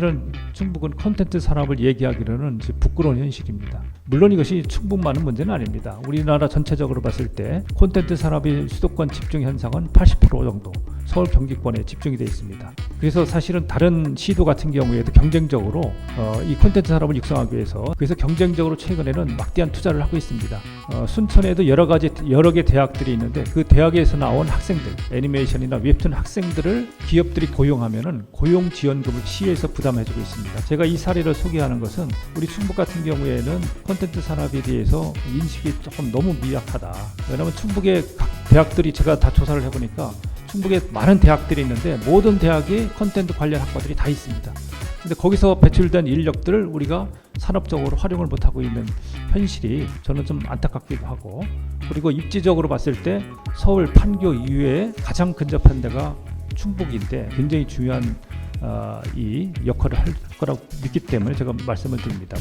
사실은 충북은 콘텐츠 산업을 얘기하기로는 부끄러운 현실입니다. 물론 이것이 충북만은 문제는 아닙니다. 우리나라 전체적으로 봤을 때 콘텐츠 산업의 수도권 집중 현상은 80% 정도 서울 경기권에 집중이 되어 있습니다. 그래서 사실은 다른 시도 같은 경우에도 경쟁적으로 어, 이 콘텐츠 산업을 육성하기 위해서 그래서 경쟁적으로 최근에는 막대한 투자를 하고 있습니다. 어, 순천에도 여러 가지 여러 개 대학들이 있는데 그 대학에서 나온 학생들 애니메이션이나 웹툰 학생들을 기업들이 고용하면은 고용 지원금을 시에서 부담해주고 있습니다. 제가 이 사례를 소개하는 것은 우리 충북 같은 경우에는 콘텐츠 산업에 대해서 인식이 조금 너무 미약하다. 왜냐하면 충북의 각 대학들이 제가 다 조사를 해보니까 충북에 많은 대학들이 있는데 모든 대학에 콘텐츠 관련 학과들이 다 있습니다. 근데 거기서 배출된 인력들을 우리가 산업적으로 활용을 못하고 있는 현실이 저는 좀 안타깝기도 하고 그리고 입지적으로 봤을 때 서울 판교 이외에 가장 근접한 데가 충북인데 굉장히 중요한 어, 이 역할을 할 거라고 믿기 때문에 제가 말씀을 드립니다.